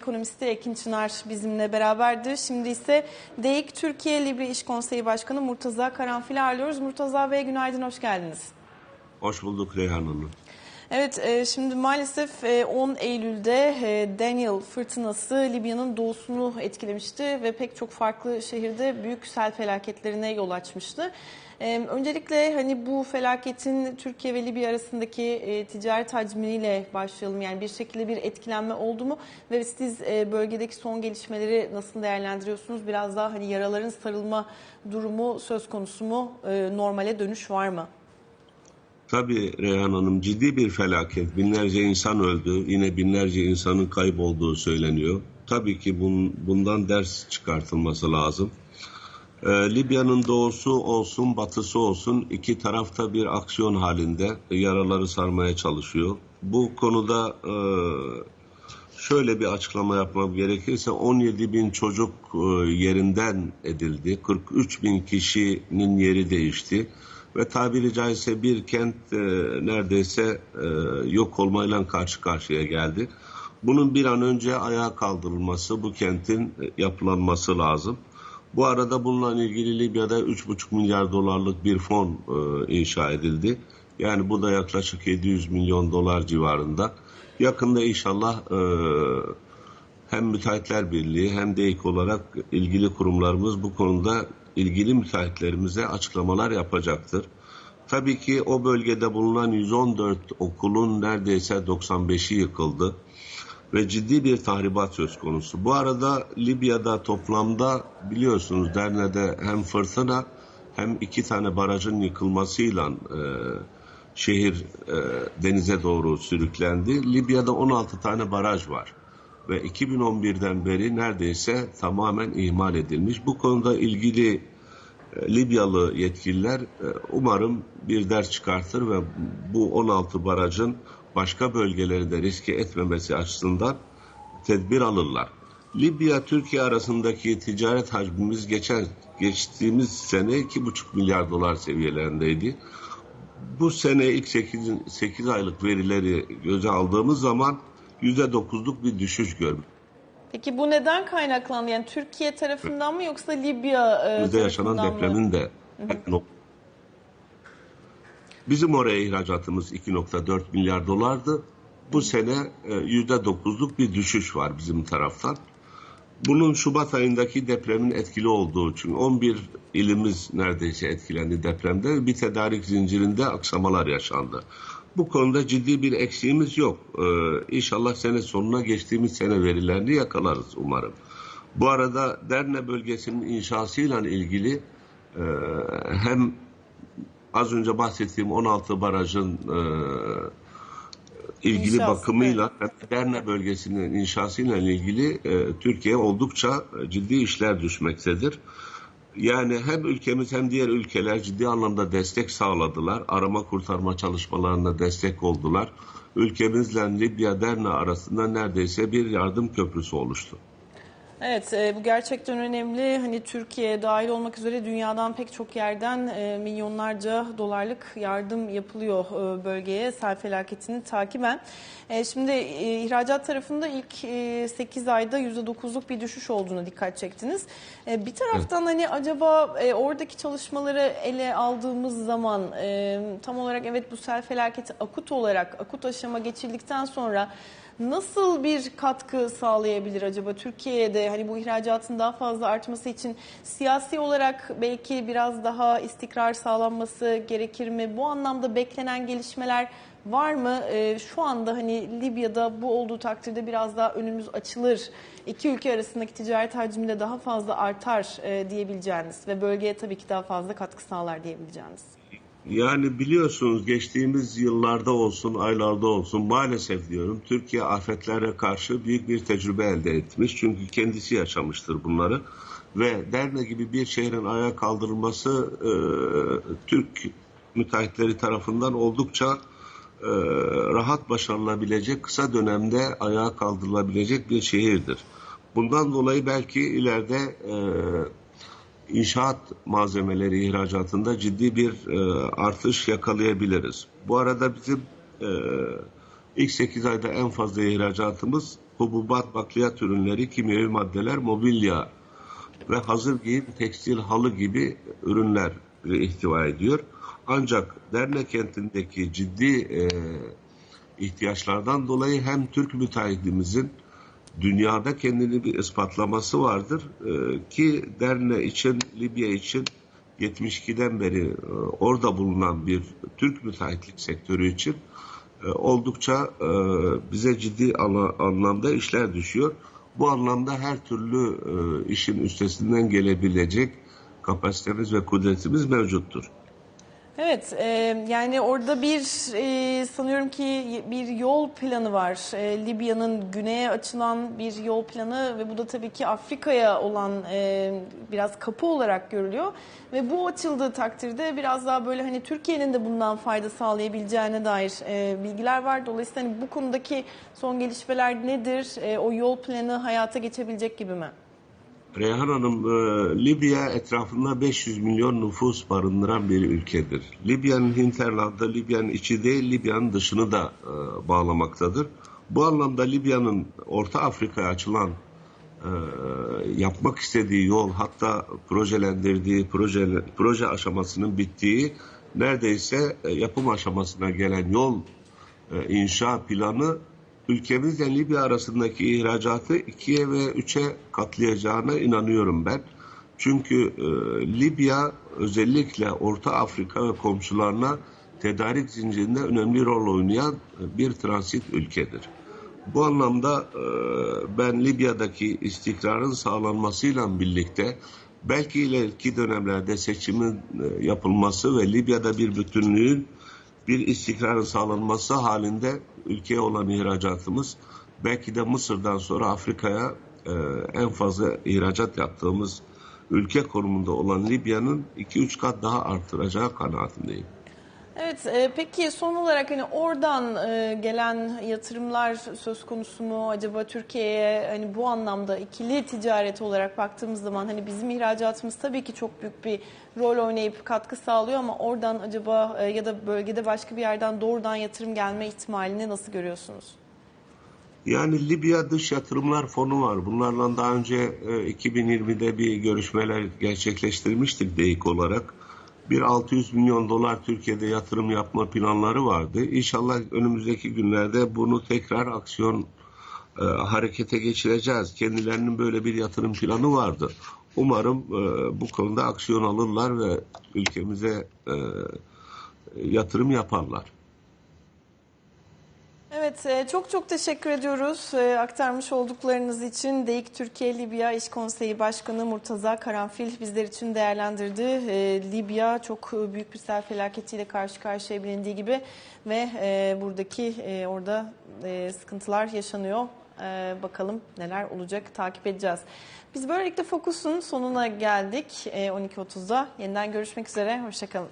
Ekonomisti Ekin Çınar bizimle beraberdir. Şimdi ise DEİK Türkiye Libya İş Konseyi Başkanı Murtaza Karanfil'i ağırlıyoruz. Murtaza Bey günaydın, hoş geldiniz. Hoş bulduk Reyhan Hanım. Evet, e, şimdi maalesef e, 10 Eylül'de e, Daniel fırtınası Libya'nın doğusunu etkilemişti ve pek çok farklı şehirde büyük sel felaketlerine yol açmıştı. E, Öncelikle hani bu felaketin Türkiye ve Libya arasındaki e, ticaret hacmiyle başlayalım. Yani bir şekilde bir etkilenme oldu mu ve siz e, bölgedeki son gelişmeleri nasıl değerlendiriyorsunuz? Biraz daha hani yaraların sarılma durumu söz konusu mu? E, Normale dönüş var mı? Tabii Reyhan Hanım ciddi bir felaket. Binlerce insan öldü. Yine binlerce insanın kaybolduğu söyleniyor. Tabii ki bun, bundan ders çıkartılması lazım. Ee, Libya'nın doğusu olsun, batısı olsun iki tarafta bir aksiyon halinde yaraları sarmaya çalışıyor. Bu konuda e, şöyle bir açıklama yapmam gerekirse 17 bin çocuk e, yerinden edildi. 43 bin kişinin yeri değişti. Ve tabiri caizse bir kent e, neredeyse e, yok olmayla karşı karşıya geldi. Bunun bir an önce ayağa kaldırılması, bu kentin e, yapılanması lazım. Bu arada bununla ilgili Libya'da 3,5 milyar dolarlık bir fon e, inşa edildi. Yani bu da yaklaşık 700 milyon dolar civarında. Yakında inşallah e, hem Müteahhitler Birliği hem de ilk olarak ilgili kurumlarımız bu konuda ilgili müteahhitlerimize açıklamalar yapacaktır. Tabii ki o bölgede bulunan 114 okulun neredeyse 95'i yıkıldı ve ciddi bir tahribat söz konusu. Bu arada Libya'da toplamda biliyorsunuz Derne'de hem fırtına hem iki tane barajın yıkılmasıyla e, şehir e, denize doğru sürüklendi. Libya'da 16 tane baraj var ve 2011'den beri neredeyse tamamen ihmal edilmiş. Bu konuda ilgili Libyalı yetkililer e, umarım bir ders çıkartır ve bu 16 barajın başka bölgeleri de riske etmemesi açısından tedbir alırlar. Libya Türkiye arasındaki ticaret hacmimiz geçen geçtiğimiz sene 2,5 milyar dolar seviyelerindeydi. Bu sene ilk 8, 8 aylık verileri göze aldığımız zaman %9'luk bir düşüş görmüş. Peki bu neden kaynaklandı? Yani Türkiye tarafından mı yoksa Libya e, Bizde yaşanan tarafından mı? depremin de bizim oraya ihracatımız 2.4 milyar dolardı. Bu sene e, %9'luk bir düşüş var bizim taraftan. Bunun Şubat ayındaki depremin etkili olduğu için 11 ilimiz neredeyse etkilendi depremde. Bir tedarik zincirinde aksamalar yaşandı. Bu konuda ciddi bir eksiğimiz yok. Ee, inşallah sene sonuna geçtiğimiz sene verilerini yakalarız umarım. Bu arada Derne bölgesinin inşasıyla ilgili e, hem az önce bahsettiğim 16 barajın e, ilgili İnşası, bakımıyla hem Derne bölgesinin inşasıyla ilgili e, Türkiye oldukça ciddi işler düşmektedir. Yani hem ülkemiz hem diğer ülkeler ciddi anlamda destek sağladılar. Arama kurtarma çalışmalarına destek oldular. Ülkemizle Libya Derna arasında neredeyse bir yardım köprüsü oluştu. Evet, e, bu gerçekten önemli. Hani Türkiye dahil olmak üzere dünyadan pek çok yerden e, milyonlarca dolarlık yardım yapılıyor e, bölgeye sel felaketini takiben. E, şimdi e, ihracat tarafında ilk e, 8 ayda %9'luk bir düşüş olduğuna dikkat çektiniz. E, bir taraftan hani acaba e, oradaki çalışmaları ele aldığımız zaman e, tam olarak evet bu sel felaketi akut olarak akut aşama geçildikten sonra Nasıl bir katkı sağlayabilir acaba Türkiye'de hani bu ihracatın daha fazla artması için siyasi olarak belki biraz daha istikrar sağlanması gerekir mi? Bu anlamda beklenen gelişmeler var mı? Ee, şu anda hani Libya'da bu olduğu takdirde biraz daha önümüz açılır. İki ülke arasındaki ticaret hacmi de daha fazla artar e, diyebileceğiniz ve bölgeye tabii ki daha fazla katkı sağlar diyebileceğiniz. Yani biliyorsunuz geçtiğimiz yıllarda olsun, aylarda olsun maalesef diyorum Türkiye afetlere karşı büyük bir tecrübe elde etmiş. Çünkü kendisi yaşamıştır bunları. Ve Derne gibi bir şehrin ayağa kaldırılması e, Türk müteahhitleri tarafından oldukça e, rahat başarılabilecek, kısa dönemde ayağa kaldırılabilecek bir şehirdir. Bundan dolayı belki ileride e, inşaat malzemeleri ihracatında ciddi bir e, artış yakalayabiliriz. Bu arada bizim e, İlk 8 ayda en fazla ihracatımız hububat, bakliyat ürünleri, kimyevi maddeler, mobilya ve hazır giyim, tekstil, halı gibi ürünler ihtiva ediyor. Ancak Derne kentindeki ciddi e, ihtiyaçlardan dolayı hem Türk müteahhitimizin dünyada kendini bir ispatlaması vardır e, ki Derne için, Libya için 72'den beri e, orada bulunan bir Türk müteahhitlik sektörü için e, oldukça e, bize ciddi ana- anlamda işler düşüyor. Bu anlamda her türlü e, işin üstesinden gelebilecek kapasitemiz ve kudretimiz mevcuttur. Evet, e, yani orada bir e, sanıyorum ki bir yol planı var. E, Libya'nın güneye açılan bir yol planı ve bu da tabii ki Afrika'ya olan e, biraz kapı olarak görülüyor. Ve bu açıldığı takdirde biraz daha böyle hani Türkiye'nin de bundan fayda sağlayabileceğine dair e, bilgiler var. Dolayısıyla hani bu konudaki son gelişmeler nedir? E, o yol planı hayata geçebilecek gibi mi? Reyhan Hanım, e, Libya etrafında 500 milyon nüfus barındıran bir ülkedir. Libya'nın hinterlandı, Libya'nın içi değil, Libya'nın dışını da e, bağlamaktadır. Bu anlamda Libya'nın Orta Afrika'ya açılan e, yapmak istediği yol, hatta projelendirdiği, proje, proje aşamasının bittiği, neredeyse yapım aşamasına gelen yol inşa planı ülkemizle Libya arasındaki ihracatı ikiye ve üçe katlayacağına inanıyorum ben. Çünkü e, Libya özellikle Orta Afrika ve komşularına tedarik zincirinde önemli rol oynayan e, bir transit ülkedir. Bu anlamda e, ben Libya'daki istikrarın sağlanmasıyla birlikte belki ileriki dönemlerde seçimin e, yapılması ve Libya'da bir bütünlüğün bir istikrarın sağlanması halinde ülkeye olan ihracatımız belki de Mısır'dan sonra Afrika'ya e, en fazla ihracat yaptığımız ülke konumunda olan Libya'nın 2-3 kat daha artıracağı kanaatindeyim. Evet, e, peki son olarak hani oradan e, gelen yatırımlar söz konusu mu acaba Türkiye'ye hani bu anlamda ikili ticaret olarak baktığımız zaman hani bizim ihracatımız tabii ki çok büyük bir rol oynayıp katkı sağlıyor ama oradan acaba e, ya da bölgede başka bir yerden doğrudan yatırım gelme ihtimalini nasıl görüyorsunuz? Yani Libya Dış Yatırımlar Fonu var. Bunlarla daha önce e, 2020'de bir görüşmeler gerçekleştirmiştik DEİK olarak. Bir 600 milyon dolar Türkiye'de yatırım yapma planları vardı. İnşallah önümüzdeki günlerde bunu tekrar aksiyon e, harekete geçireceğiz. Kendilerinin böyle bir yatırım planı vardı. Umarım e, bu konuda aksiyon alırlar ve ülkemize e, yatırım yaparlar. Evet, e, çok çok teşekkür ediyoruz e, aktarmış olduklarınız için. DEİK Türkiye Libya İş Konseyi Başkanı Murtaza Karanfil bizler için değerlendirdi. E, Libya çok büyük bir sel felaketiyle karşı karşıya bilindiği gibi ve buradaki orada sıkıntılar yaşanıyor. Bakalım neler olacak takip edeceğiz. Biz böylelikle Fokus'un sonuna geldik. E, 12.30'da yeniden görüşmek üzere. Hoşçakalın.